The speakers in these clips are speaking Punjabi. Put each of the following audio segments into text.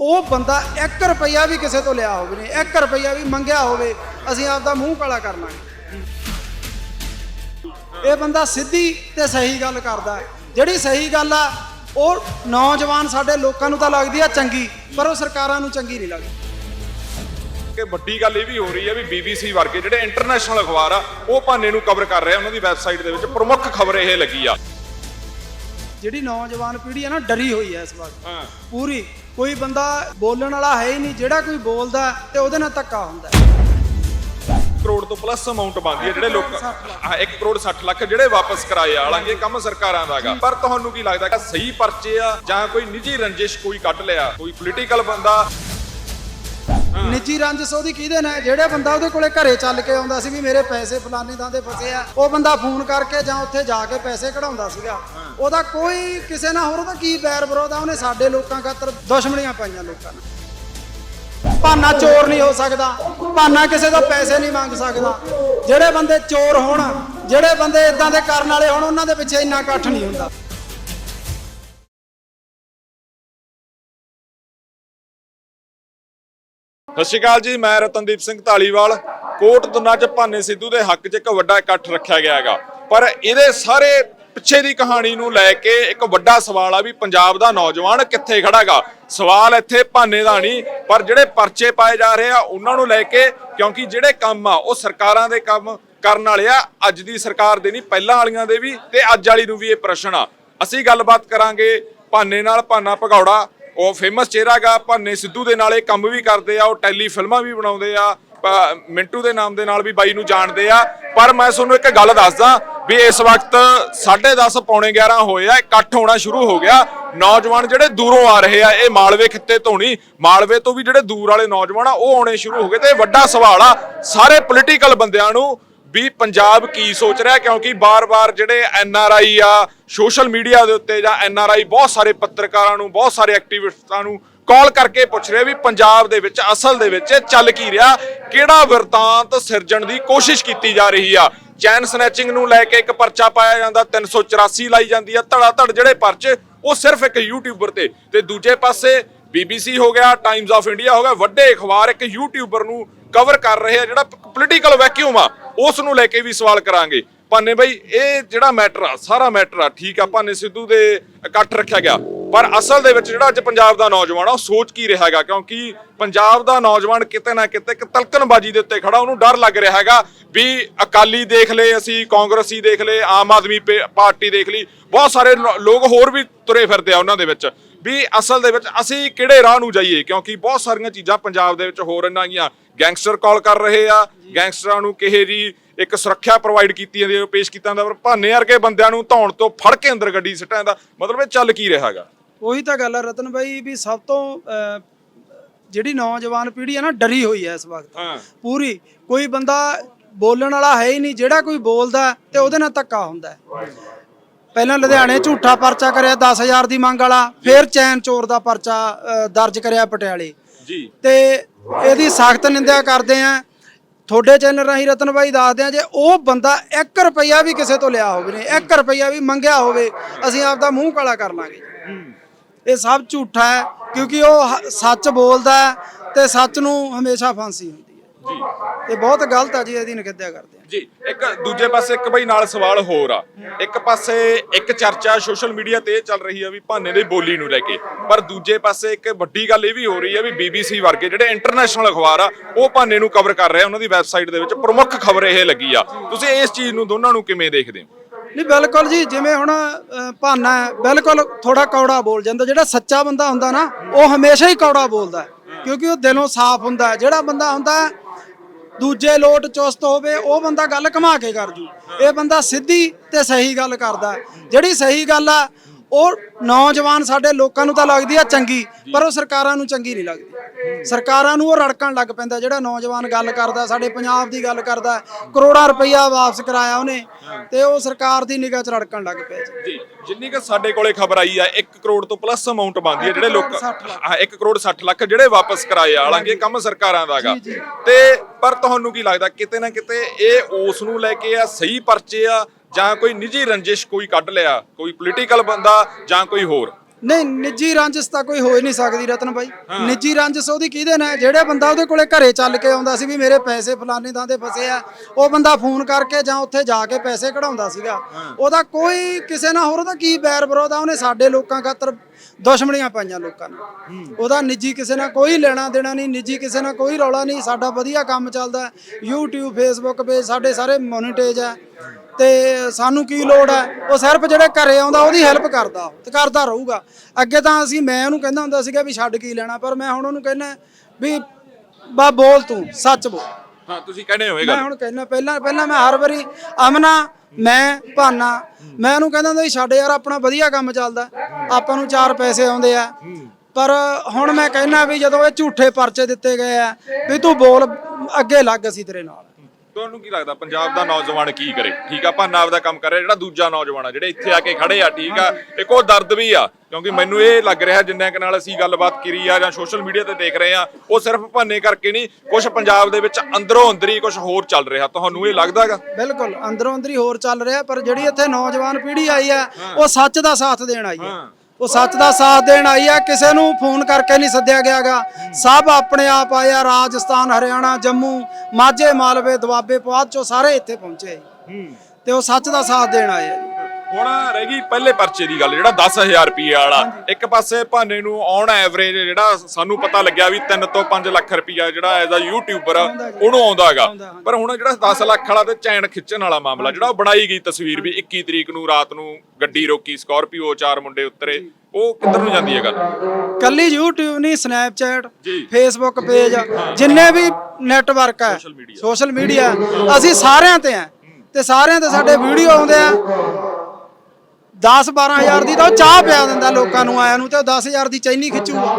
ਉਹ ਬੰਦਾ 1 ਰੁਪਈਆ ਵੀ ਕਿਸੇ ਤੋਂ ਲਿਆ ਹੋਵੇ ਨਹੀਂ 1 ਰੁਪਈਆ ਵੀ ਮੰਗਿਆ ਹੋਵੇ, ਅਸੀਂ ਆਪਦਾ ਮੂੰਹ ਕਾਲਾ ਕਰ ਲਾਂਗੇ ਇਹ ਬੰਦਾ ਸਿੱਧੀ ਤੇ ਸਹੀ ਗੱਲ ਕਰਦਾ ਜਿਹੜੀ ਸਹੀ ਗੱਲ ਆ, ਉਹ ਨੌਜਵਾਨ ਸਾਡੇ ਲੋਕਾਂ ਨੂੰ ਤਾਂ ਲੱਗਦੀ ਆ ਚੰਗੀ, ਪਰ ਉਹ ਸਰਕਾਰਾਂ ਨੂੰ ਚੰਗੀ ਨਹੀਂ ਲੱਗਦੀ। ਕਿ ਵੱਡੀ ਗੱਲ ਇਹ ਵੀ ਹੋ ਰਹੀ ਹੈ ਵੀ BBC ਵਰਗੇ ਜਿਹੜੇ ਇੰਟਰਨੈਸ਼ਨਲ ਅਖਬਾਰ ਆ, ਉਹ ਭਾਨੇ ਨੂੰ ਕਵਰ ਕਰ ਰਿਹਾ ਉਹਨਾਂ ਦੀ ਵੈਬਸਾਈਟ ਦੇ ਵਿੱਚ ਪ੍ਰਮੁੱਖ ਖਬਰ ਇਹ ਲੱਗੀ ਆ। ਜਿਹੜੀ ਨੌਜਵਾਨ ਪੀੜ੍ਹੀ ਆ ਨਾ ਡਰੀ ਹੋਈ ਐ ਇਸ ਵਕਤ ਹਾਂ। ਪੂਰੀ। ਕੋਈ ਬੰਦਾ ਬੋਲਣ ਵਾਲਾ ਹੈ ਹੀ ਨਹੀਂ ਜਿਹੜਾ ਕੋਈ ਬੋਲਦਾ ਤੇ ਉਹਦੇ ਨਾਲ ਧੱਕਾ ਹੁੰਦਾ ਹੈ। ਕਰੋੜ ਤੋਂ ਪਲੱਸ ਅਮਾਉਂਟ ਬਣਦੀ ਹੈ ਜਿਹੜੇ ਲੋਕ ਹਾਂ 1 ਕਰੋੜ 60 ਲੱਖ ਜਿਹੜੇ ਵਾਪਸ ਕਰਾਏ ਆ ਹਾਲਾਂਕਿ ਇਹ ਕੰਮ ਸਰਕਾਰਾਂ ਦਾ ਹੈਗਾ। ਪਰ ਤੁਹਾਨੂੰ ਕੀ ਲੱਗਦਾ ਕਿ ਸਹੀ ਪਰਚੇ ਆ ਜਾਂ ਕੋਈ ਨਿੱਜੀ ਰੰਜਿਸ਼ ਕੋਈ ਕੱਢ ਲਿਆ? ਕੋਈ ਪੋਲੀਟੀਕਲ ਬੰਦਾ? ਨਿੱਜੀ ਰੰਜਸ ਉਹਦੀ ਕਿਹਦੇ ਨਾਲ ਹੈ? ਜਿਹੜੇ ਬੰਦਾ ਉਹਦੇ ਕੋਲੇ ਘਰੇ ਚੱਲ ਕੇ ਆਉਂਦਾ ਸੀ ਵੀ ਮੇਰੇ ਪੈਸੇ ਫਲਾਨੀ ਥਾਂ ਤੇ ਫਸੇ ਆ ਉਹ ਬੰਦਾ ਫੋਨ ਕਰਕੇ ਜਾਂ ਉੱਥੇ ਜਾ ਕੇ ਪੈਸੇ ਕਢਾਉਂਦਾ ਸੀਗਾ। ਉਹਦਾ ਕੋਈ ਕਿਸੇ ਨਾਲ ਹੋਰ ਉਹਦਾ ਕੀ ਬੈਰ ਵਿਰੋਧ ਆ? ਉਹਨੇ ਸਾਡੇ ਲੋਕਾਂ ਖਾਤਰ ਦੁਸ਼ਮਣੀਆਂ ਪਾਈਆਂ ਲੋਕਾਂ ਨਾਲ। ਭਾਨਾ ਚੋਰ ਨਹੀਂ ਹੋ ਸਕਦਾ। ਭਾਨਾ ਕਿਸੇ ਤੋਂ ਪੈਸੇ ਨਹੀਂ ਮੰਗ ਸਕਦਾ। ਜਿਹੜੇ ਬੰਦੇ ਚੋਰ ਹੋਣ, ਜਿਹੜੇ ਬੰਦੇ ਇਦਾਂ ਦੇ ਕਰਨ ਵਾਲੇ ਹੋਣ, ਉਹਨਾਂ ਦੇ ਪਿੱਛੇ ਇੰਨਾ ਇਕੱਠ ਨਹੀਂ ਹੁੰਦਾ। ਸਤਿ ਸ਼੍ਰੀ ਅਕਾਲ ਜੀ, ਮੈਂ ਰਤਨਦੀਪ ਸਿੰਘ ਢਾਲੀਵਾਲ ਕੋਟ ਦੁਨਾ ਚ ਭਾਨੇ ਸਿੱਧੂ ਦੇ ਹੱਕ 'ਚ ਇੱਕ ਵੱਡਾ ਇਕੱਠ ਰੱਖਿਆ ਗਿਆ ਹੈਗਾ। ਪਰ ਇਹਦੇ ਸਾਰੇ ਪਿੱਛੇ ਦੀ ਕਹਾਣੀ ਨੂੰ ਲੈ ਕੇ ਇੱਕ ਵੱਡਾ ਸਵਾਲ ਆ ਵੀ ਪੰਜਾਬ ਦਾ ਨੌਜਵਾਨ ਕਿੱਥੇ ਖੜਾਗਾ? ਸਵਾਲ ਇੱਥੇ ਭਾਨੇ ਦਾ ਨਹੀਂ, ਪਰ ਜਿਹੜੇ ਪਰਚੇ ਪਾਏ ਜਾ ਰਹੇ ਆ, ਉਹਨਾਂ ਨੂੰ ਲੈ ਕੇ ਕਿਉਂਕਿ ਜਿਹੜੇ ਕੰਮ ਆ, ਉਹ ਸਰਕਾਰਾਂ ਦੇ ਕੰਮ ਕਰਨ ਵਾਲੇ ਆ, ਅੱਜ ਦੀ ਸਰਕਾਰ ਦੇ ਨਹੀਂ, ਪਹਿਲਾਂ ਵਾਲੀਆਂ ਦੇ ਵੀ ਤੇ ਅੱਜ ਵਾਲੀ ਨੂੰ ਵੀ ਇਹ ਪ੍ਰਸ਼ਨ ਆ। ਅਸੀਂ ਗੱਲਬਾਤ ਕਰਾਂਗੇ ਭਾਨੇ ਨਾਲ, ਭਾਨਾ ਭਗੌੜਾ। ਉਹ ਫੇਮਸ ਚਿਹਰਾ ਗਾ, ਭਾਨੇ ਸਿੱਧੂ ਦੇ ਨਾਲ ਇਹ ਕੰਮ ਵੀ ਕਰਦੇ ਆ, ਉਹ ਟੈਲੀ ਫਿਲਮਾਂ ਵੀ ਬਣਾਉਂਦੇ ਆ ਮਿੰਟੂ ਦੇ ਨਾਮ ਦੇ ਨਾਲ ਵੀ ਬਾਈ ਨੂੰ ਜਾਣਦੇ ਆ। ਪਰ ਮੈਂ ਤੁਹਾਨੂੰ ਇੱਕ ਗੱਲ ਦੱਸਦਾ ਵੀ ਇਸ ਵਕਤ 10:30 ਪੌਣੇ 11 ਹੋਏ ਆ, ਇਕੱਠ ਹੋਣਾ ਸ਼ੁਰੂ ਹੋ ਗਿਆ। ਨੌਜਵਾਨ ਜਿਹੜੇ ਦੂਰੋਂ ਆ ਰਹੇ ਆ, ਇਹ ਮਾਲਵੇ ਖਿੱਤੇ ਤੋਂ ਨਹੀਂ, ਮਾਲਵੇ ਤੋਂ ਵੀ ਜਿਹੜੇ ਦੂਰ ਵਾਲੇ ਨੌਜਵਾਨ ਆ, ਉਹ ਆਉਣੇ ਸ਼ੁਰੂ ਹੋ ਗਏ। ਤੇ ਵੱਡਾ ਸਵਾਲ ਆ, ਸਾਰੇ ਪੋਲੀਟੀਕਲ ਬੰਦਿਆਂ ਨੂੰ ਵੀ ਪੰਜਾਬ ਕੀ ਸੋਚ ਰਿਹਾ, ਕਿਉਂਕਿ ਬਾਰ-ਬਾਰ ਜਿਹੜੇ ਐਨ ਆਰ ਆਈ ਆ ਸੋਸ਼ਲ ਮੀਡੀਆ ਦੇ ਉੱਤੇ ਜਾਂ ਐਨ ਆਰ ਆਈ, ਬਹੁਤ ਸਾਰੇ ਪੱਤਰਕਾਰਾਂ ਨੂੰ, ਬਹੁਤ ਸਾਰੇ ਐਕਟਿਵਿਸਟਾਂ ਨੂੰ ਕਾਲ ਕਰਕੇ ਪੁੱਛ ਰਿਹਾ ਵੀ ਪੰਜਾਬ ਦੇ ਵਿੱਚ, ਅਸਲ ਦੇ ਵਿੱਚ ਚੱਲ ਕੀ ਰਿਹਾ, ਕਿਹੜਾ ਵਰਤਾਂਤ ਸਿਰਜਣ ਦੀ ਕੋਸ਼ਿਸ਼ ਕੀਤੀ ਜਾ ਰਹੀ ਆ। ਚੈਨ ਸਨੈਚਿੰਗ ਨੂੰ ਲੈ ਕੇ ਇੱਕ ਪਰਚਾ ਪਾਇਆ ਜਾਂਦਾ 384 ਲਾਈ ਜਾਂਦੀ ਆ ਧੜਾ ਧੜ ਜਿਹੜੇ ਪਰਚੇ, ਉਹ ਸਿਰਫ ਇੱਕ ਯੂਟਿਊਬਰ ਤੇ। ਤੇ ਦੂਜੇ ਪਾਸੇ BBC ਹੋ ਗਿਆ ਟਾਈਮਜ਼ ਆਫ ਇੰਡੀਆ ਹੋ ਗਿਆ, ਵੱਡੇ ਅਖਬਾਰ ਇੱਕ ਯੂਟਿਊਬਰ ਨੂੰ ਕਵਰ ਕਰ ਰਹੇ ਆ, ਜਿਹੜਾ ਪੋਲੀਟੀਕਲ ਵੈਕਿਊਮ ਆ, ਉਸ ਨੂੰ ਲੈ ਕੇ ਵੀ ਸਵਾਲ ਕਰਾਂਗੇ। ਭਾਨੇ ਬਾਈ, ਇਹ ਜਿਹੜਾ ਮੈਟਰ ਆ, ਸਾਰਾ ਮੈਟਰ ਆ, ਠੀਕ ਆ, ਭਾਨੇ ਸਿੱਧੂ ਦੇ ਇਕੱਠ ਰੱਖਿਆ ਗਿਆ। ਪਰ ਅਸਲ ਦੇ ਵਿੱਚ ਜਿਹੜਾ ਅੱਜ ਪੰਜਾਬ ਦਾ ਨੌਜਵਾਨ ਆ, ਉਹ ਸੋਚ ਕੀ ਰਿਹਾ ਹੈਗਾ? ਕਿਉਂਕਿ ਪੰਜਾਬ ਦਾ ਨੌਜਵਾਨ ਕਿਤੇ ਨਾ ਕਿਤੇ ਇੱਕ ਤਲਕਣਬਾਜੀ ਦੇ ਉੱਤੇ ਖੜਾ, ਉਹਨੂੰ ਡਰ ਲੱਗ ਰਿਹਾ ਹੈਗਾ ਵੀ ਅਕਾਲੀ ਦੇਖ ਲਏ ਅਸੀਂ, ਕਾਂਗਰਸੀ ਦੇਖ ਲਏ, ਆਮ ਆਦਮੀ ਪੇ- ਪਾਰਟੀ ਦੇਖ ਲਈ। ਬਹੁਤ ਸਾਰੇ ਲੋਕ ਹੋਰ ਵੀ ਤੁਰੇ ਫਿਰਦੇ ਆ ਉਹਨਾਂ ਦੇ ਵਿੱਚ ਵੀ ਅਸਲ ਦੇ ਵਿੱਚ ਅਸੀਂ ਕਿਹੜੇ ਰਾਹ ਨੂੰ ਜਾਈਏ? ਕਿਉਂਕਿ ਬਹੁਤ ਸਾਰੀਆਂ ਚੀਜ਼ਾਂ ਪੰਜਾਬ ਦੇ ਵਿੱਚ ਹੋ ਰਹੀਆਂ ਗੀਆਂ। ਗੈਂਗਸਟਰ ਕਾਲ ਕਰ ਰਹੇ ਆ, ਗੈਂਗਸਟਰਾਂ ਨੂੰ ਕਿਹੇ ਜੀ ਇੱਕ ਸੁਰੱਖਿਆ ਪ੍ਰੋਵਾਈਡ ਕੀਤੀ ਜਾਂਦੀ ਹੈ ਪੇਸ਼ ਕੀਤਾ ਜਾਂਦਾ ਪਰ ਭਾਨੇ ਵਰਗੇ ਬੰਦਿਆਂ ਨੂੰ ਧੌਣ ਤੋਂ ਫੜ ਕੇ ਅੰਦਰ ਗੱਡੀ ਸਿੱਟਾਂ ਦਾ ਮਤਲਬ ਇਹ ਚੱਲ ਕੀ ਰਿਹਾ ਹੈਗਾ? ਉਹੀ ਤਾਂ ਗੱਲ ਹੈ ਰਤਨ ਬਾਈ ਵੀ ਸਭ ਤੋਂ ਅਹ, ਜਿਹੜੀ ਨੌਜਵਾਨ ਪੀੜ੍ਹੀ ਹੈ ਨਾ ਡਰੀ ਹੋਈ ਹੈ ਇਸ ਵਕਤ। ਪੂਰੀ ਕੋਈ ਬੰਦਾ ਬੋਲਣ ਵਾਲਾ ਹੈ ਹੀ ਨਹੀਂ ਜਿਹੜਾ ਕੋਈ ਬੋਲਦਾ ਤੇ ਉਹਦੇ ਨਾਲ ਧੱਕਾ ਹੁੰਦਾ ਹੈ। ਪਹਿਲਾਂ ਲੁਧਿਆਣੇ ਝੂਠਾ ਪਰਚਾ ਕਰਿਆ 10000 ਦੀ ਮੰਗ ਵਾਲਾ ਫਿਰ ਚੈਨ ਚੋਰ ਦਾ ਪਰਚਾ ਅਹ, ਦਰਜ ਕਰਿਆ ਪਟਿਆਲੇ। ਜੀ। ਤੇ ਇਹਦੀ ਸਖਤ ਨਿੰਦਿਆ ਕਰਦੇ ਆ। ਤੁਹਾਡੇ ਚੈਨਲ ਰਾਹੀਂ ਰਤਨ ਬਾਈ ਦੱਸਦੇ ਆ ਜੇ ਉਹ ਬੰਦਾ 1 ਰੁਪਈਆ ਵੀ ਕਿਸੇ ਤੋਂ ਲਿਆ ਹੋਵੇ ਨਹੀਂ 1 ਰੁਪਈਆ ਵੀ ਮੰਗਿਆ ਹੋਵੇ ਅਸੀਂ ਆਪਦਾ ਮੂੰਹ ਕਾਲਾ ਕਰ ਲਾਂਗੇ। ਇਹ ਸਭ ਝੂਠਾ ਹੈ ਕਿਉਂਕਿ ਉਹ ਹ- ਸੱਚ ਬੋਲਦਾ ਹੈ ਤੇ ਸੱਚ ਨੂੰ ਹਮੇਸ਼ਾ ਫਾਂਸੀ ਹੁੰਦੀ ਹੈ। ਜੀ। ਇਹ ਬਹੁਤ ਗਲਤ ਹੈ ਜੀ ਇਹਦੀ ਨਿਖੇਧਿਆ ਕਰਦੇ ਆ। ਜੀ ਇੱਕ ਦੂਜੇ ਪਾਸੇ ਇੱਕ ਬਈ ਨਾਲ ਸਵਾਲ ਹੋਰ ਆ। ਇੱਕ ਪਾਸੇ ਇੱਕ ਚਰਚਾ ਸੋਸ਼ਲ ਮੀਡੀਆ ਤੇ ਇਹ ਚੱਲ ਰਹੀ ਆ ਵੀ ਭਾਨੇ ਦੀ ਬੋਲੀ ਨੂੰ ਲੈ ਕੇ। ਪਰ ਦੂਜੇ ਪਾਸੇ ਇੱਕ ਵੱਡੀ ਗੱਲ ਇਹ ਵੀ ਹੋ ਰਹੀ ਆ ਵੀ BBC ਵਰਗੇ ਜਿਹੜੇ ਇੰਟਰਨੈਸ਼ਨਲ ਅਖਬਾਰ ਆ ਉਹ ਭਾਨੇ ਨੂੰ ਕਵਰ ਕਰ ਰਹੇ ਆ ਉਹਨਾਂ ਦੀ ਵੈਬਸਾਈਟ ਦੇ ਵਿੱਚ ਪ੍ਰਮੁੱਖ ਖਬਰ ਇਹ ਲੱਗੀ ਆ। ਤੁਸੀਂ ਇਸ ਚੀਜ਼ ਨੂੰ ਦੋਨਾਂ ਨੂੰ ਕਿਵੇਂ ਦੇਖਦੇ ਹੋ? ਨਹੀਂ, ਬਿਲਕੁਲ ਜੀ, ਜਿਵੇਂ ਹੁਣ ਭਾਨਾ ਹੈ, ਬਿਲਕੁਲ ਥੋੜਾ ਕੌੜਾ ਬੋਲ ਜਾਂਦਾ, ਜਿਹੜਾ ਸੱਚਾ ਬੰਦਾ ਹੁੰਦਾ ਨਾ, ਉਹ ਹਮੇਸ਼ਾ ਹੀ ਕੌੜਾ ਬੋਲਦਾ ਕਿਉਂਕਿ ਉਹ ਦਿਲੋਂ ਸਾਫ਼ ਹੁੰਦਾ ਜਿਹੜਾ ਬੰਦਾ ਹੁੰਦਾ ਦੂਜੇ ਲੋਟ ਚੁਸਤ ਹੋਵੇ, ਉਹ ਬੰਦਾ ਗੱਲ ਘੁਮਾ ਕੇ ਕਰ ਜੂ। ਇਹ ਬੰਦਾ ਸਿੱਧੀ ਤੇ ਸਹੀ ਗੱਲ ਕਰਦਾ ਜਿਹੜੀ ਸਹੀ ਗੱਲ ਆ ਉਹ ਨੌਜਵਾਨ ਸਾਡੇ ਲੋਕਾਂ ਨੂੰ ਤਾਂ ਲੱਗਦੀ ਆ ਚੰਗੀ ਪਰ ਉਹ ਸਰਕਾਰਾਂ ਨੂੰ ਚੰਗੀ ਨਹੀਂ ਲੱਗਦੀ। ਸਰਕਾਰਾਂ ਨੂੰ ਉਹ ਰੜਕਣ ਲੱਗ ਪੈਂਦਾ ਜਿਹੜਾ ਨੌਜਵਾਨ ਗੱਲ ਕਰਦਾ ਸਾਡੇ ਪੰਜਾਬ ਦੀ ਗੱਲ ਕਰਦਾ ਕਰੋੜਾਂ ਰੁਪਈਆ ਵਾਪਸ ਕਰਾਇਆ ਉਹਨੇ ਤੇ ਉਹ ਸਰਕਾਰ ਦੀ ਨਿਗਾਹ 'ਚ ਰੜਕਣ ਲੱਗ ਪਿਆ ਜੀ। ਜਿੰਨੀ ਕਿ ਸਾਡੇ ਕੋਲੇ ਖਬਰ ਆਈ ਆ 1 ਕਰੋੜ ਤੋਂ ਪਲੱਸ ਅਮਾਉਂਟ ਬਣਦੀ ਹੈ ਜਿਹੜੇ ਲੋਕ ਹਾਂ 1 ਕਰੋੜ 60 ਲੱਖ ਜਿਹੜੇ ਵਾਪਸ ਕਰਾਏ ਆ ਹਾਲਾਂਕਿ ਕੰਮ ਸਰਕਾਰਾਂ ਦਾ ਹੈਗਾ ਤੇ ਪਰ ਤੁਹਾਨੂੰ ਕੀ ਲੱਗਦਾ ਕਿਤੇ ਨਾ ਕਿਤੇ ਇਹ ਉਸ ਨੂੰ ਲੈ ਕੇ ਆ ਸਹੀ ਪਰਚੇ ਆ ਜਾਂ ਕੋਈ ਨਿੱਜੀ ਰੰਜਿਸ਼ ਕੋਈ ਕੱਢ ਲਿਆ ਕੋਈ ਪੋਲੀਟੀਕਲ ਬੰਦਾ ਜਾਂ ਕੋਈ ਹੋਰ? ਨਹੀਂ ਨਿੱਜੀ ਰੰਜਸ ਤਾਂ ਕੋਈ ਹੋ ਹੀ ਨਹੀਂ ਸਕਦੀ ਰਤਨ ਬਾਈ। ਨਿੱਜੀ ਰੰਜਸ ਉਹਦੀ ਕਿਹਦੇ ਨਾਲ? ਜਿਹੜੇ ਬੰਦਾ ਉਹਦੇ ਕੋਲੇ ਘਰੇ ਚੱਲ ਕੇ ਆਉਂਦਾ ਸੀ ਵੀ ਮੇਰੇ ਪੈਸੇ ਫਲਾਣੇ ਥਾਂ ਤੇ ਫਸੇ ਆ ਉਹ ਬੰਦਾ ਫੋਨ ਕਰਕੇ ਜਾਂ ਉੱਥੇ ਜਾ ਕੇ ਪੈਸੇ ਕਢਾਉਂਦਾ ਸੀਗਾ। ਉਹਦਾ ਕੋਈ ਕਿਸੇ ਨਾਲ ਹੋਰ ਉਹਦਾ ਕੀ ਬੈਰ ਵਿਰੋਧ ਆ? ਉਹਨੇ ਸਾਡੇ ਲੋਕਾਂ ਖਾਤਰ ਦੁਸ਼ਮਣੀਆਂ ਪਾਈਆਂ ਲੋਕਾਂ ਨੇ। ਉਹਦਾ ਨਿੱਜੀ ਕਿਸੇ ਨਾਲ ਕੋਈ ਲੈਣਾ ਦੇਣਾ ਨਹੀਂ ਨਿੱਜੀ ਕਿਸੇ ਨਾਲ ਕੋਈ ਰੌਲਾ ਨਹੀਂ ਸਾਡਾ ਵਧੀਆ ਕੰਮ ਚੱਲਦਾ। YouTube Facebook ਪੇਜ ਸਾਡੇ ਸਾਰੇ ਮੋਨੀਟੇਜ ਹੈ। ਤੇ ਸਾਨੂੰ ਕੀ ਲੋੜ ਹੈ ਉਹ ਸਿਰਫ ਜਿਹੜੇ ਘਰੇ ਆਉਂਦਾ ਉਹਦੀ ਹੈਲਪ ਕਰਦਾ ਉਹ ਤੇ ਕਰਦਾ ਰਹੂਗਾ। ਅੱਗੇ ਤਾਂ ਅਸੀਂ ਮੈਂ ਉਹਨੂੰ ਕਹਿੰਦਾ ਹੁੰਦਾ ਸੀਗਾ ਵੀ ਛੱਡ ਕੀ ਲੈਣਾ ਪਰ ਮੈਂ ਹੁਣ ਉਹਨੂੰ ਕਹਿੰਦਾ ਵੀ ਬਾ ਬੋਲ ਤੂੰ ਸੱਚ ਬੋਲ। ਹਾਂ ਤੁਸੀਂ ਕਹਿੰਦੇ ਹੋਏਗਾ ਮੈਂ ਹੁਣ ਕਹਿੰਦਾ ਪਹਿਲਾਂ ਪਹਿਲਾਂ ਮੈਂ ਹਰ ਵਾਰੀ ਅਮਨਾ ਮੈਂ ਭਾਨਾ ਮੈਂ ਉਹਨੂੰ ਕਹਿੰਦਾ ਹੁੰਦਾ ਵੀ ਛੱਡ ਯਾਰ ਆਪਣਾ ਵਧੀਆ ਕੰਮ ਚੱਲਦਾ ਆਪਾਂ ਨੂੰ ਚਾਰ ਪੈਸੇ ਆਉਂਦੇ ਆ। ਪਰ ਹੁਣ ਮੈਂ ਕਹਿੰਦਾ ਵੀ ਜਦੋਂ ਇਹ ਝੂਠੇ ਪਰਚੇ ਦਿੱਤੇ ਗਏ ਆ ਵੀ ਤੂੰ ਬੋਲ ਅੱਗੇ ਲੱਗ ਅਸੀਂ ਤੇਰੇ ਨਾਲ। ਤੁਹਾਨੂੰ ਕੀ ਲੱਗਦਾ ਪੰਜਾਬ ਦਾ ਨੌਜਵਾਨ ਕੀ ਕਰੇ? ਠੀਕ ਆ ਭਾਨਾ ਆਪਦਾ ਕੰਮ ਕਰ ਰਿਹਾ ਜਿਹੜਾ ਦੂਜਾ ਨੌਜਵਾਨ ਆ ਜਿਹੜੇ ਇੱਥੇ ਆ ਕੇ ਖੜੇ ਆ ਠੀਕ ਆ ਇੱਕ ਉਹ ਦਰਦ ਵੀ ਆ ਕਿਉਂਕਿ ਮੈਨੂੰ ਇਹ ਲੱਗ ਰਿਹਾ ਜਿੰਨਿਆਂ ਕੁ ਨਾਲ ਅਸੀਂ ਗੱਲਬਾਤ ਕਰੀ ਆ ਜਾਂ ਸੋਸ਼ਲ ਮੀਡੀਆ ਤੇ ਦੇਖ ਰਹੇ ਆ ਉਹ ਸਿਰਫ ਭਾਨੇ ਕਰਕੇ ਨਹੀਂ ਕੁਝ ਪੰਜਾਬ ਦੇ ਵਿੱਚ ਅੰਦਰੋਂ ਅੰਦਰੀ ਕੁਝ ਹੋਰ ਚੱਲ ਰਿਹਾ। ਤੁਹਾਨੂੰ ਇਹ ਲੱਗਦਾਗਾ ਬਿਲਕੁਲ ਅੰਦਰੋਂ ਅੰਦਰੀ ਹੋਰ ਚੱਲ ਰਿਹਾ ਪਰ ਜਿਹੜੀ ਇੱਥੇ ਨੌਜਵਾਨ ਪੀੜ੍ਹੀ ਆਈ ਆ ਉਹ ਸੱਚ ਦਾ ਸਾਥ ਦੇਣ ਆਈ ਆ। ਉਹ ਸੱਚ ਦਾ ਸਾਥ ਦੇਣ ਆਈ ਆ ਕਿਸੇ ਨੂੰ ਫੋਨ ਕਰਕੇ ਨਹੀਂ ਸੱਦਿਆ ਗਿਆਗਾ। ਸਭ ਆਪਣੇ ਆਪ ਆਏ ਆ ਰਾਜਸਥਾਨ ਹਰਿਆਣਾ ਜੰਮੂ ਮਾਝੇ ਮਾਲਵੇ ਦੁਆਬੇ ਪੁਆਧ ਚੋਂ ਸਾਰੇ ਇੱਥੇ ਪਹੁੰਚੇ। ਤੇ ਉਹ ਸੱਚ ਦਾ ਸਾਥ ਦੇਣ ਆਏ ਆ। ਹੁਣ ਰਹਿ ਗਈ ਪਹਿਲੇ ਪਰਚੇ ਦੀ ਗੱਲ ਜਿਹੜਾ 10000 ਰੁਪਏ ਵਾਲਾ। ਇੱਕ ਪਾਸੇ ਭਾਨੇ ਨੂੰ ਔਨ ਐਵਰੇਜ ਜਿਹੜਾ ਸਾਨੂੰ ਪਤਾ ਲੱਗਿਆ ਵੀ 3 ਤੋਂ 5 ਲੱਖ ਰੁਪਇਆ ਜਿਹੜਾ ਐਜ਼ ਅ ਯੂਟਿਊਬਰ ਉਹਨੂੰ ਆਉਂਦਾ ਹੈਗਾ। ਪਰ ਹੁਣ ਜਿਹੜਾ 10 ਲੱਖ ਵਾਲਾ ਤੇ ਚੈਨ ਖਿੱਚਣ ਵਾਲਾ ਮਾਮਲਾ ਜਿਹੜਾ ਉਹ ਬਣਾਈ ਗਈ ਤਸਵੀਰ ਵੀ 21 ਤਰੀਕ ਨੂੰ ਰਾਤ ਨੂੰ ਗੱਡੀ ਰੋਕੀ ਸਕਾਰਪੀਓ ਚਾਰ ਮੁੰਡੇ ਉਤਰੇ ਉਹ ਕਿੱਧਰ ਨੂੰ ਜਾਂਦੀ ਹੈ ਗੱਲ? ਕੱਲੀ YouTube ਨਹੀਂ ਸਨੈਪਚੈਟ ਜੀ। ਫੇਸਬੁੱਕ ਪੇਜ ਜਿੰਨੇ ਵੀ ਨੈਟਵਰਕ ਹੈ। ਸੋਸ਼ਲ ਮੀਡੀਆ ਅਸੀਂ ਸਾਰਿਆਂ ਤੇ ਆ। ਤੇ ਸਾਰਿਆਂ ਤੇ ਸਾਡੇ ਵੀਡੀਓ ਆਉਂਦੇ ਆ। 10 12000 ਦੀ ਤਾਂ ਉਹ ਚਾਹ ਪਿਆ ਦਿੰਦਾ ਲੋਕਾਂ ਨੂੰ ਆਇਆਂ ਨੂੰ ਤੇ ਉਹ 10000 ਦੀ ਚੈਨੀ ਖਿੱਚੂਗਾ।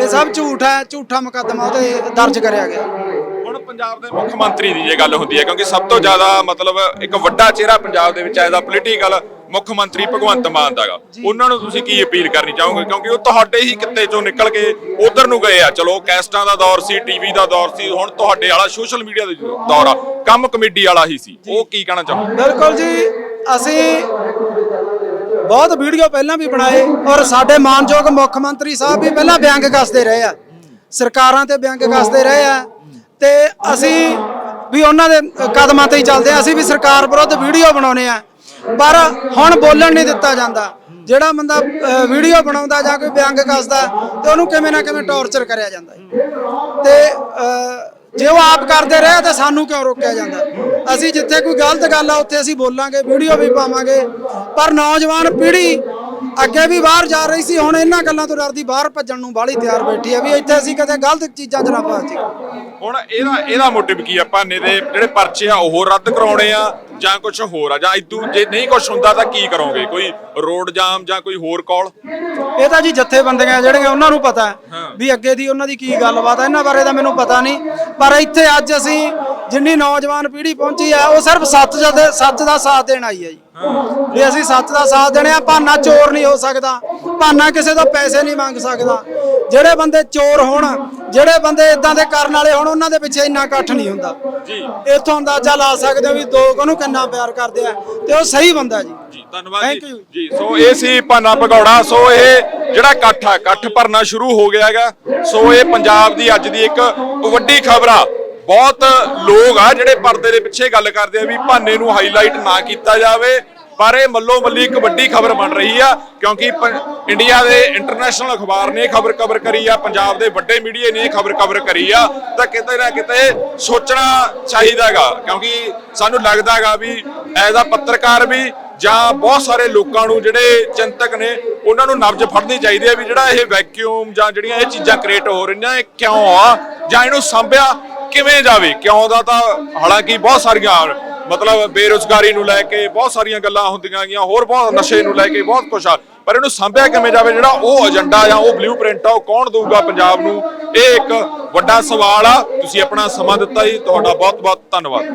ਇਹ ਸਭ ਝੂਠ ਹੈ ਝੂਠਾ ਮੁਕੱਦਮਾ ਉਹਤੇ ਦਰਜ ਕਰਿਆ ਗਿਆ। ਹੁਣ ਪੰਜਾਬ ਦੇ ਮੁੱਖ ਮੰਤਰੀ ਦੀ ਇਹ ਗੱਲ ਹੁੰਦੀ ਹੈ ਕਿਉਂਕਿ ਸਭ ਤੋਂ ਜ਼ਿਆਦਾ ਮਤਲਬ ਇੱਕ ਵੱਡਾ ਚਿਹਰਾ ਪੰਜਾਬ ਦੇ ਵਿੱਚ ਐਜ਼ ਪੋਲੀਟੀਕਲ ਮੁੱਖ ਮੰਤਰੀ ਭਗਵੰਤ ਮਾਨ ਦਾਗਾ ਉਹਨਾਂ ਨੂੰ ਤੁਸੀਂ ਕੀ ਅਪੀਲ ਕਰਨੀ ਚਾਹੋਗੇ? ਕਿਉਂਕਿ ਉਹ ਤੁਹਾਡੇ ਹੀ ਕਿੱਤੇ ਚੋਂ ਨਿਕਲ ਕੇ ਉਧਰ ਨੂੰ ਗਏ ਆ। ਚਲੋ ਕੈਸਟਾਂ ਦਾ ਦੌਰ ਸੀ ਟੀਵੀ ਦਾ ਦੌਰ ਸੀ ਹੁਣ ਤੁਹਾਡੇ ਵਾਲਾ ਸੋਸ਼ਲ ਮੀਡੀਆ ਦਾ ਦੌਰ ਆ। ਕੰਮ ਕਮੇਡੀ ਵਾਲਾ ਹੀ ਸੀ। ਉਹ ਕੀ ਕਹਿਣਾ ਚਾਹੋਗੇ? ਬਿਲਕੁਲ ਜੀ ਅਸੀਂ ਬਹੁਤ ਵੀਡੀਓ ਪਹਿਲਾਂ ਵੀ ਬਣਾਏ ਔਰ ਸਾਡੇ ਮਾਨਯੋਗ ਮੁੱਖ ਮੰਤਰੀ ਸਾਹਿਬ ਵੀ ਪਹਿਲਾਂ ਵਿਅੰਗ ਕੱਸਦੇ ਰਹੇ ਆ। ਸਰਕਾਰਾਂ ਤੇ ਵਿਅੰਗ ਕੱਸਦੇ ਰਹੇ ਆ ਤੇ ਅਸੀਂ ਵੀ ਉਹਨਾਂ ਦੇ ਕਦਮਾਂ ਤੇ ਹੀ ਚੱਲਦੇ ਆ। ਅਸੀਂ ਵੀ ਸਰਕਾਰ ਵਿਰੁੱਧ ਵੀਡੀਓ ਬਣਾਉਨੇ ਆ। ਪਰ ਹੁਣ ਬੋਲਣ ਨਹੀਂ ਦਿੱਤਾ ਜਾਂਦਾ। ਜਿਹੜਾ ਬੰਦਾ ਵੀਡੀਓ ਬਣਾਉਂਦਾ ਜਾਂ ਕੋਈ ਵਿਅੰਗ ਕੱਸਦਾ ਤੇ ਉਹਨੂੰ ਕਿਵੇਂ ਨਾ ਕਿਵੇਂ ਟੌਰਚਰ ਕਰਿਆ ਜਾਂਦਾ ਹੈ। ਤੇ ਜੇ ਉਹ ਆਪ ਕਰਦੇ ਰਹੇ ਤਾਂ ਸਾਨੂੰ ਕਿਉਂ ਰੋਕਿਆ ਜਾਂਦਾ? ਅਸੀਂ ਜਿੱਥੇ ਕੋਈ ਗਲਤ ਗੱਲ ਆ, ਉੱਥੇ ਅਸੀਂ ਬੋਲਾਂਗੇ, ਵੀਡੀਓ ਵੀ ਪਾਵਾਂਗੇ। ਪਰ ਨੌਜਵਾਨ ਪੀੜ੍ਹੀ ਅੱਗੇ ਵੀ ਬਾਹਰ ਜਾ ਰਹੀ ਸੀ, ਹੁਣ ਇਹਨਾਂ ਗੱਲਾਂ ਤੋਂ ਡਰਦੀ, ਬਾਹਰ ਭੱਜਣ ਨੂੰ ਬਾਹਲੀ ਤਿਆਰ ਬੈਠੀ ਆ ਵੀ ਇੱਥੇ ਅਸੀਂ ਕਦੇ ਗਲਤ ਚੀਜ਼ਾਂ 'ਚ। ਨਾ ਫਸ ਜਾਈਏ ਹੁਣ ਇਹਦਾ ਇਹਦਾ ਮੋਟਿਵ ਕੀ ਆ? ਭਾਨੇ ਦੇ ਜਿਹੜੇ ਪਰਚੇ ਆ, ਉਹ ਰੱਦ ਕਰਾਉਣੇ ਆ। ਜਾਂ ਕੁਝ ਹੋਰ ਆ ਜਾਂ ਇਦੂ ਜੇ ਨਹੀਂ ਕੁਝ ਹੁੰਦਾ ਤਾਂ ਕੀ ਕਰੋਗੇ? ਕੋਈ ਰੋਡ ਜਾਮ ਜਾਂ ਕੋਈ ਹੋਰ ਕਾਲ? ਇਹ ਤਾਂ ਜੀ ਜਥੇਬੰਦੀਆਂ ਜਿਹੜੀਆਂ ਉਹਨਾਂ ਨੂੰ ਪਤਾ ਹੈ ਵੀ ਅੱਗੇ ਦੀ ਉਹਨਾਂ ਦੀ ਕੀ ਗੱਲਬਾਤ ਹੈ ਇਹਨਾਂ ਬਾਰੇ ਤਾਂ ਮੈਨੂੰ ਪਤਾ ਨਹੀਂ। ਪਰ ਇੱਥੇ ਅੱਜ ਅਸੀਂ ਜਿੰਨੀ ਨੌਜਵਾਨ ਪੀੜ੍ਹੀ ਪਹੁੰਚੀ ਹੈ ਉਹ ਸਿਰਫ ਸੱਚ ਜਦ ਸੱਚ ਦਾ ਸਾਥ ਦੇਣ ਆਈ ਹੈ ਜੀ। ਵੀ ਅਸੀਂ ਸੱਚ ਦਾ ਸਾਥ ਦੇਣੇ ਆ ਭਾਨਾ ਚੋਰ ਨਹੀਂ ਹੋ ਸਕਦਾ। ਭਾਨਾ ਕਿਸੇ ਤੋਂ ਪੈਸੇ ਨਹੀਂ ਮੰਗ ਸਕਦਾ। ਜਿਹੜੇ ਬੰਦੇ ਚੋਰ ਹੋਣ ਜਿਹੜੇ ਬੰਦੇ ਇਦਾਂ ਦੇ ਕਰਨ ਵਾਲੇ ਹੋਣ ਉਹਨਾਂ ਦੇ ਪਿੱਛੇ ਇੰਨਾ ਇਕੱਠ ਨਹੀਂ ਹੁੰਦਾ। ਜੀ। ਇੱਥੋਂ ਅੰਦਾਜ਼ਾ ਲਾ ਸਕਦੇ ਹੋ ਵੀ ਦੋ ਉਹਨੂੰ ਕਿੰਨਾ ਪਿਆਰ ਕਰਦੇ ਆ ਤੇ ਉਹ ਸਹੀ ਬੰਦਾ ਜੀ। ਜੀ ਧੰਨਵਾਦ ਜੀ। ਸੋ ਇਹ ਸੀ ਭਾਨਾ ਭਗੌੜਾ ਸੋ ਇਹ ਜਿਹੜਾ ਇਕੱਠ ਆ ਇਕੱਠ ਭਰਨਾ ਸ਼ੁਰੂ ਹੋ ਗਿਆ ਹੈਗਾ। ਸੋ ਇਹ ਪੰਜਾਬ ਦੀ ਅੱਜ ਦੀ ਇੱਕ ਵੱਡੀ ਖਬਰ ਆ। ਬਹੁਤ ਲੋਕ ਆ ਜਿਹੜੇ ਪਰਦੇ ਦੇ ਪਿੱਛੇ ਗੱਲ ਕਰਦੇ ਆ ਵੀ ਭਾਨੇ ਨੂੰ ਹਾਈਲਾਈਟ ਨਾ ਕੀਤਾ ਜਾਵੇ। ਪਰ ਇਹ ਮੱਲੋ ਮੱਲੀ ਇੱਕ ਵੱਡੀ ਖਬਰ ਬਣ ਰਹੀ ਆ, ਕਿਉਂਕਿ ਪ- ਇੰਡੀਆ ਦੇ ਇੰਟਰਨੈਸ਼ਨਲ ਅਖਬਾਰ ਨੇ ਖਬਰ ਕਵਰ ਕਰੀ ਆ, ਪੰਜਾਬ ਦੇ ਵੱਡੇ ਮੀਡੀਆ ਨੇ ਖਬਰ ਕਵਰ ਕਰੀ ਆ, ਤਾਂ ਕਿਤੇ ਨਾ ਕਿਤੇ ਸੋਚਣਾ ਚਾਹੀਦਾਗਾ ਕਿਉਂਕਿ ਸਾਨੂੰ ਲੱਗਦਾਗਾ ਵੀ ਐਜ਼ ਆ ਪੱਤਰਕਾਰ ਵੀ ਜਾਂ ਬਹੁਤ ਸਾਰੇ ਲੋਕਾਂ ਨੂੰ ਜਿਹੜੇ ਚਿੰਤਕ ਨੇ, ਉਹਨਾਂ ਨੂੰ ਨਬਜ ਫੜਨੀ ਚਾਹੀਦੀ ਹੈ ਵੀ ਜਿਹੜਾ ਇਹ ਵੈਕਿਊਮ ਜਾਂ ਜਿਹੜੀਆਂ ਇਹ ਚੀਜ਼ਾਂ ਕ੍ਰੀਏਟ ਹੋ ਰਹੀਆਂ, ਇਹ ਕਿਉਂ ਆ, ਜਾਂ ਇਹਨੂੰ ਸੰਭਿਆ ਕਿਵੇਂ ਜਾਵੇ? ਕਿਉਂ ਦਾ ਤਾਂ ਹਾਲਾਂਕਿ ਬਹੁਤ ਸਾਰੀਆਂ ਮਤਲਬ ਬੇਰੁਜ਼ਗਾਰੀ ਨੂੰ ਲੈ ਕੇ ਬਹੁਤ ਸਾਰੀਆਂ ਗੱਲਾਂ ਹੁੰਦੀਆਂ ਗਈਆਂ, ਹੋਰ ਬਹੁਤ ਨਸ਼ੇ ਨੂੰ ਲੈ ਕੇ ਬਹੁਤ ਕੁਝ ਆ। ਪਰ ਇਹਨੂੰ ਸੰਭਿਆ ਕਿਵੇਂ ਜਾਵੇ? ਜਿਹੜਾ ਉਹ ਏਜੰਡਾ ਜਾਂ ਉਹ ਬਲੂਪ੍ਰਿੰਟ ਆ, ਉਹ ਕੌਣ ਦਊਗਾ ਪੰਜਾਬ ਨੂੰ? ਇਹ ਇੱਕ ਵੱਡਾ ਸਵਾਲ ਆ। ਤੁਸੀਂ ਆਪਣਾ ਸਮਾਂ ਦਿੱਤਾ ਜੀ, ਤੁਹਾਡਾ ਬਹੁਤ ਬਹੁਤ ਧੰਨਵਾਦ।